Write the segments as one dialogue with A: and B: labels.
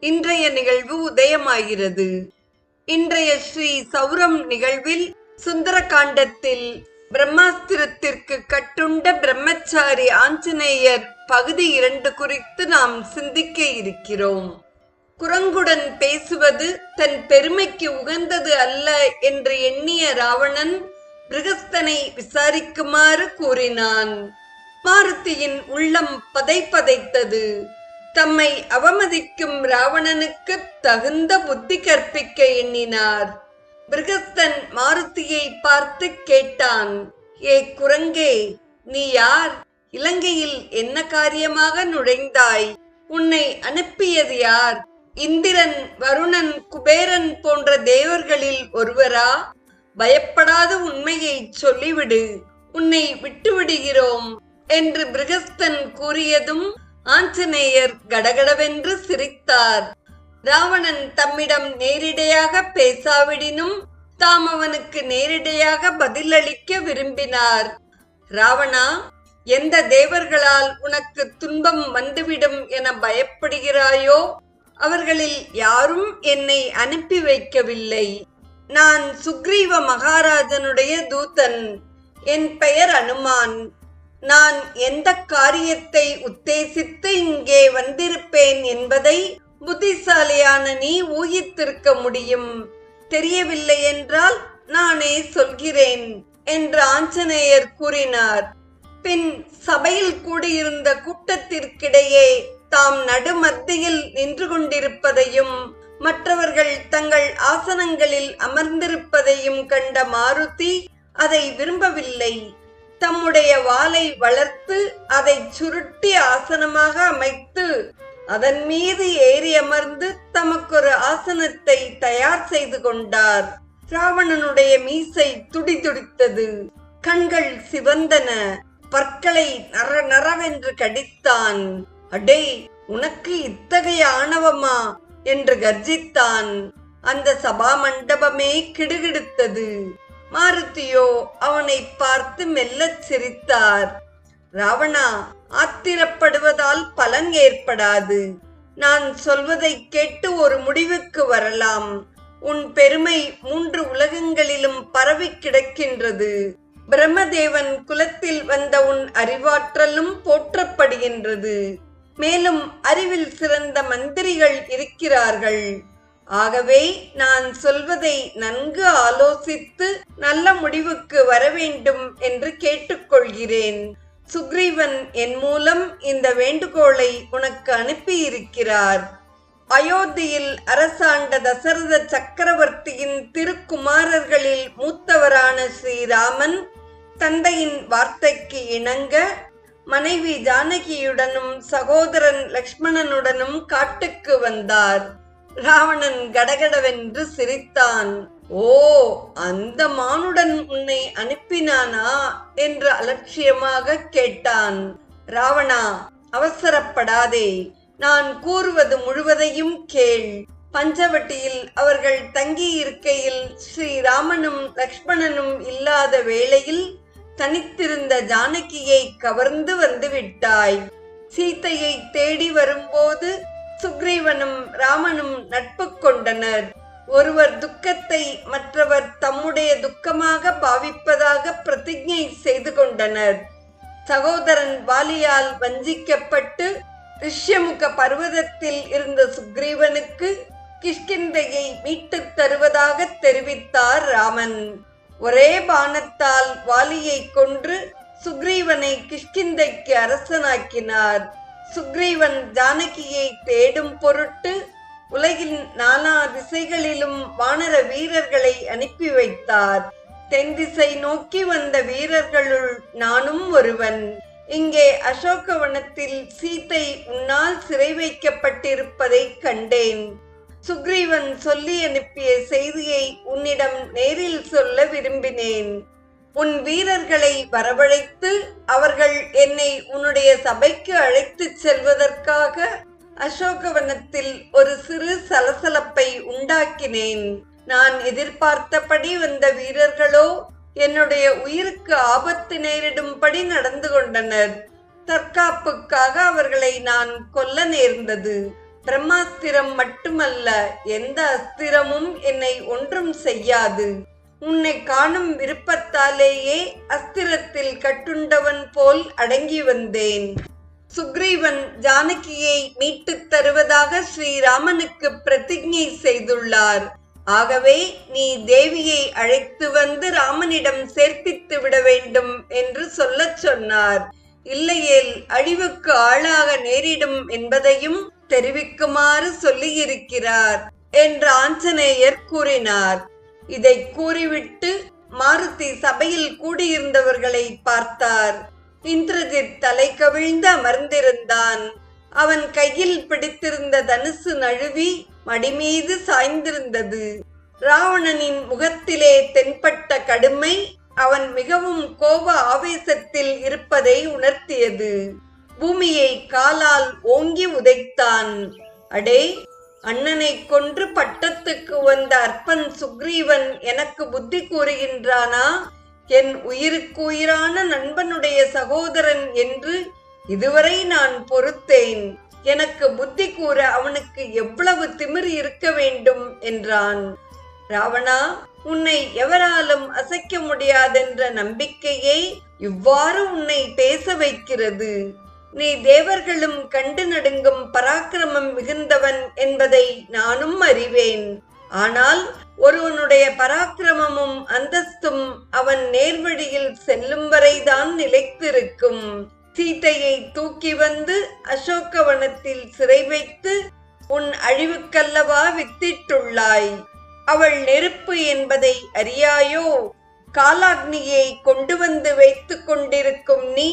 A: இன்றைய நிகழ்வு உதயமாகிறது. இன்றைய ஸ்ரீ சௌரம் நிகழ்வில் சுந்தரகாண்டத்தில் பிரம்மாஸ்திரத்திற்கு கட்டுண்ட பிரம்மச்சாரி ஆஞ்சநேயர் பகுதி இரண்டு குறித்து நாம் சிந்திக்க இருக்கிறோம். குரங்குடன் பேசுவது தன் பெருமைக்கு உகந்தது அல்ல என்று எண்ணிய ராவணன் பிருகஸ்தனை விசாரிக்குமாறு கூறினான். மாருதியின் உள்ளம் பதை பதைத்தது தம்மை அவமதிக்கும் ராவணனுக்கு தகுந்த புத்தி கற்பிக்க எண்ணினார். பிருகஸ்தன் மாருதியை பார்த்து கேட்டான் ஏ குரங்கே நீ யார்? இலங்கையில் என்ன காரியமாக நுழைந்தாய்? உன்னை அனுப்பியது யார்? இந்திரன் வருணன் குபேரன் போன்ற தேவர்களில் ஒருவரா? பயப்படாத உண்மையை சொல்லிவிடு. உன்னை விட்டுவிடுகிறோம் என்று பிருகஸ்தன் கூறியதும் ஆஞ்சநேயர் கடகடவென்று சிரித்தார். ராவணன் தம்மிடம் நேரிடையாக பேசாவிடினும் தாம் அவனுக்கு நேரிடையாக பதிலளிக்க விரும்பினார். ராவணா எந்த தேவர்களால் உனக்கு துன்பம் வந்துவிடும் என பயப்படுகிறாயோ அவர்களில் யாரும் என்னை அனுப்பி வைக்கவில்லை. நான் சுக்ரீவ மகாராஜனுடைய தூதன். என் பெயர் அனுமான். நான் எந்த காரியத்தை உத்தேசித்து இங்கே வந்திருப்பேன் என்பதை புத்திசாலியான நீ ஊகித்திருக்க முடியும். தெரியவில்லை என்றால் நானே சொல்கிறேன் என்று ஆஞ்சநேயர் கூறினார். பின் சபையில் கூடியிருந்த கூட்டத்திற்கிடையே தாம் நடுமத்தியில் நின்று கொண்டிருப்பதையும் மற்றவர்கள் தங்கள் ஆசனங்களில் அமர்ந்திருப்பதையும் கண்ட மாருதி அதை விரும்பவில்லை. தம்முடைய வாளை வளர்த்து அதை சுருட்டி ஆசனமாக அமைத்து அதன் மீது ஏறி அமர்ந்து தமக்கொரு ஆசனத்தை தயார் செய்து கொண்டார். ராவணனுடைய மீசை துடிதுடித்தது. கண்கள் சிவந்தன. பற்களை நர நரவென்று கடித்தான். அடே உனக்கு இத்தகைய ஆணவமா? என்று கர்ஜித்தான். அந்த சபா மண்டபமே கிடுகிடுத்தது. மாருதியோ அவனை பார்த்து மெல்லச் சிரித்தார். ராவணா ஆத்திரப்படுவதால் பலன் ஏற்படாது. நான் சொல்வதை கேட்டு ஒரு முடிவுக்கு வரலாம். உன் பெருமை மூன்று உலகங்களிலும் பரவி கிடக்கின்றது. பிரம்மதேவன் குலத்தில் வந்த உன் அறிவாற்றலும் போற்றப்படுகின்றது. மேலும் அறிவில் சிறந்த மந்திரிகள் இருக்கிறார்கள். ஆகவே நான் சொல்வதை நன்கு ஆலோசித்து நல்ல முடிவுக்கு வர வேண்டும் என்று கேட்டுக்கொள்கிறேன். சுக்ரீவன் என் மூலம் இந்த வேண்டுகோளை உனக்கு அனுப்பியிருக்கிறார். அயோத்தியில் அரசாண்ட தசரத சக்கரவர்த்தியின் திருக்குமாரர்களில் மூத்தவரான ஸ்ரீராமன் தந்தையின் வார்த்தைக்கு இணங்க மனைவி ஜானகியுடனும் சகோதரன் லக்ஷ்மணனுடனும் காட்டுக்கு வந்தார். ராவணன் கடகடவென்று சிரித்தான். ஓ அந்த மானுடன் உன்னை அனுப்பினானா? என்று அலட்சியமாக கேட்டான். ராவணா அவசரப்படாதே. நான் கூறுவது முழுவதையும் கேள். பஞ்சவட்டியில் அவர்கள் தங்கி இருக்கையில் ஸ்ரீராமனும் லக்ஷ்மணனும் இல்லாத வேளையில் தனித்திருந்த ஜானகியை கவர்ந்து வந்து விட்டாய் சீத்தையை தேடி வரும்போது சுக்ரீவனும் ராமனும் நட்பு கொண்டனர். ஒருவர் துக்கத்தை மற்றவர் தம்முடைய துக்கமாக பாவிப்பதாக பிரதிஜை செய்து கொண்டனர். சகோதரன் வாலியால் வஞ்சிக்கப்பட்டு ரிஷ்யமுக பர்வதத்தில் இருந்த சுக்ரீவனுக்கு கிஷ்கிந்தையை மீட்டுத் தருவதாக தெரிவித்தார் ராமன். ஒரே பானத்தால் வாலியை கொன்று சுக்ரீவனை கிஷ்கிந்தைக்கு அரசனாக்கினார். சுக்ரீவன் ஜானகியை தேடும் பொருட்டு உலகின் நாலா திசைகளிலும் வானர வீரர்களை அனுப்பி வைத்தார். தென் திசை நோக்கி வந்த வீரர்களுள் நானும் ஒருவன். இங்கே அசோகவனத்தில் சீத்தை உன்னால் சிறை வைக்கப்பட்டிருப்பதை கண்டேன். சுக்ரீவன் சொல்லி அனுப்பிய செய்தியை உன்னிடம் நேரில் சொல்ல விரும்பினேன். உன் வீரர்களை வரவழைத்து அவர்கள் என்னை உன்னுடைய சபைக்கு அழைத்துச் செல்வதற்காக அசோகவனத்தில் ஒரு சிறு சலசலப்பை உண்டாக்கினேன். நான் எதிர்பார்த்தபடி வந்த வீரர்களோ என்னுடைய உயிருக்கு ஆபத்து நேரிடும்படி நடந்து கொண்டனர். தற்காப்புக்காக அவர்களை நான் கொல்ல நேர்ந்தது. பிரம்மாஸ்திரம் மட்டுமல்ல எந்த அஸ்திரமும் என்னை ஒன்றும் செய்யாது. உன்னை காணும் விருப்பத்தாலேயே அஸ்திரத்தில் கட்டுண்டவன் போல் அடங்கி வந்தேன். சுக்ரீவன் ஜானகியை மீட்டுத் தருவதாக ஸ்ரீராமனுக்கு பிரதிஜை செய்துள்ளார். ஆகவே நீ தேவியை அழைத்து வந்து ராமனிடம் சேர்ப்பித்து விட வேண்டும் என்று சொல்லச் சொன்னார். இல்லையேல் அழிவுக்கு ஆளாக நேரிடும் என்பதையும் தெரிவிக்குமாறு சொல்லியிருக்கிறார் என்று ஆஞ்சநேயர் கூறினார். இதை கூறிவிட்டு மாருதி சபையில் கூடியிருந்தவர்களை பார்த்தார். இந்திரஜித் தலை கவிழ்ந்து அமர்ந்திருந்தான். அவன் கையில் பிடித்திருந்த தனுசு நழுவி மடிமீது சாய்ந்திருந்தது. ராவணனின் முகத்திலே தென்பட்ட கடுமை அவன் மிகவும் கோப ஆவேசத்தில் இருப்பதை உணர்த்தியது. பூமியை காலால் ஓங்கி உதைத்தான். அடே அண்ணனை கொன்று பட்டத்துக்கு வந்த அற்பன் சுக்ரீவன் எனக்கு புத்தி கூறுகின்றானா? என் உயிருக்கு உயிரான நண்பனுடைய சகோதரன் என்று இதுவரை நான் பொறுத்தேன். எனக்கு புத்தி கூற அவனுக்கு எவ்வளவு திமிர் இருக்க வேண்டும் என்றான். ராவணா உன்னை எவராலும் அசைக்க முடியாதென்ற நம்பிக்கையே இவ்வாறு உன்னை பேச வைக்கிறது. நீ தேவர்களும் கண்டு நடுங்கும் பராக்கிரமம் மிகுந்தவன் என்பதை நானும் அறிவேன். ஆனால் ஒருவனுடைய பராக்கிரமமும் அந்தஸ்தும் அவன் நேர்வழியில் செல்லும் வரைதான் நிலைத்திருக்கும். சீதையை தூக்கி வந்து அசோகவனத்தில் சிறை வைத்து உன் அழிவுக்கல்லவா வித்திட்டுள்ளாய். அவள் நெருப்பு என்பதை அறியாயோ? காலாக்னியை கொண்டு வந்து வைத்துக் கொண்டிருக்கும் நீ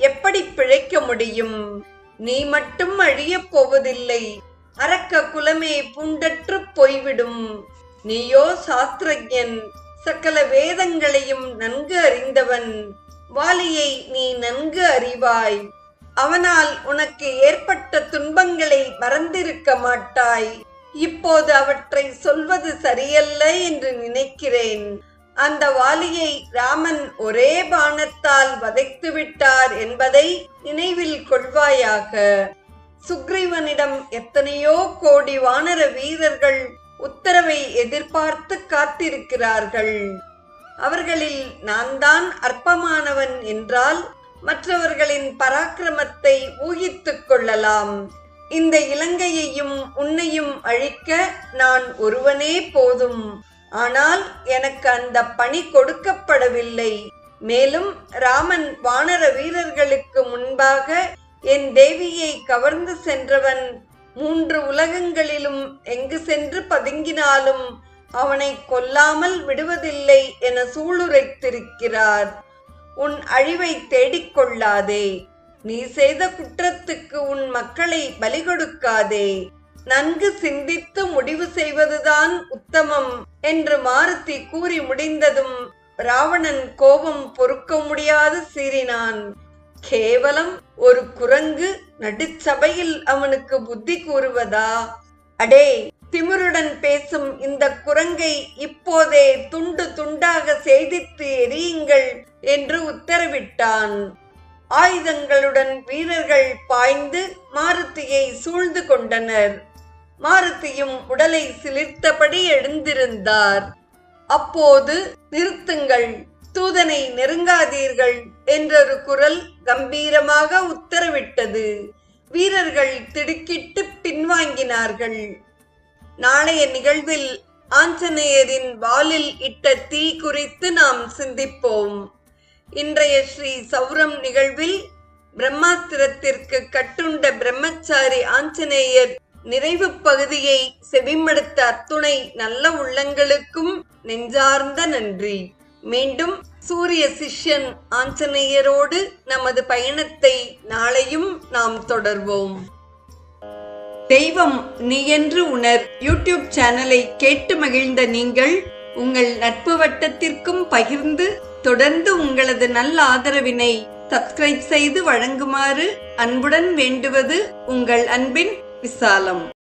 A: எப்படி பிழைக்க முடியும்? நீ மட்டும் அழியப் போவதில்லை. அரக்க குலமே புண்டற்று போய்விடும். நீயோ சாஸ்திரஜன் சகல வேதங்களையும் நன்கு அறிந்தவன். வாலியை நீ நன்கு அறிவாய். அவனால் உனக்கு ஏற்பட்ட துன்பங்களை மறந்திருக்க மாட்டாய். இப்போது அவற்றை சொல்வது சரியல்ல என்று நினைக்கிறேன். அந்த வாலியை ராமன் ஒரே பானத்தால் வதைத்து விட்டார் என்பதை நினைவில் கொள்வாயாக. சுக்ரீவனிடம் எத்தனையோ கோடி வானர வீரர்கள் உத்தரவை எதிர்பார்த்து காத்திருக்கிறார்கள். அவர்களில் நான் தான் அற்பமானவன் என்றால் மற்றவர்களின் பராக்கிரமத்தை ஊகித்துக் கொள்ளலாம். இந்த இலங்கையையும் உன்னையும் அழிக்க நான் ஒருவனே போதும். ஆனால் எனக்கு அந்த பணி கொடுக்கப்படவில்லை. மேலும் ராமன் வானர வீரர்களுக்கு முன்பாக என் தேவியை கவர்ந்து சென்றவன் மூன்று உலகங்களிலும் எங்கு சென்று பதுங்கினாலும் அவனை கொல்லாமல் விடுவதில்லை என சூளுரைத்திருக்கிறார். உன் அழிவை தேடிக்கொள்ளாதே நீ செய்த குற்றத்துக்கு உன் மக்களை பலி கொடுக்காதே. நன்கு சிந்தித்து முடிவு செய்வதுதான் உத்தமம் என்று மாருதி கூறி முடிந்ததும் ராவணன் கோபம் பொறுக்க முடியாது சீறினான். கேவலம் ஒரு குரங்கு நடுச்சபையில் அவனுக்கு புத்தி கூறுவதா? அடே திமிருடன் பேசும் இந்த குரங்கை இப்போதே துண்டு துண்டாக செய்தித்து எரியுங்கள் என்று உத்தரவிட்டான். ஆயுதங்களுடன் வீரர்கள் பாய்ந்து மாருதியை சூழ்ந்து கொண்டனர். மாருதியும் உடலை சிலிர்த்தபடி எழுந்திருந்தார். அப்போது நிறுத்துங்கள் தூதனை நெருங்காதீர்கள் என்றொரு குரல் கம்பீரமாக உத்தரவிட்டது. வீரர்கள் திடுக்கிட்டு பின்வாங்கினார்கள். நாளைய நிகழ்வில் ஆஞ்சநேயரின் வாலில் இட்ட தீ குறித்து நாம் சிந்திப்போம். இன்றைய ஸ்ரீ சௌரம் நிகழ்வில் பிரம்மாஸ்திரத்திற்கு கட்டுண்ட பிரம்மச்சாரி ஆஞ்சநேயர் நிறைவு பகுதியை செவிமடுத்த அத்துணை நல்ல உள்ளங்களுக்கும் நெஞ்சார்ந்த நன்றி. மீண்டும் சூரிய சிஷ்யன் ஆஞ்சநேயரோடு நமது பயணத்தை நாளையும் நாம் தொடர்வோம். தெய்வம் நீ என்று உணர் யூடியூப் சேனலை கேட்டு மகிழ்ந்த நீங்கள் உங்கள் நட்பு வட்டத்திற்கும் பகிர்ந்து தொடர்ந்து உங்களது நல்ல ஆதரவினை சப்ஸ்கிரைப் செய்து வழங்குமாறு அன்புடன் வேண்டுவது உங்கள் அன்பின் Salam.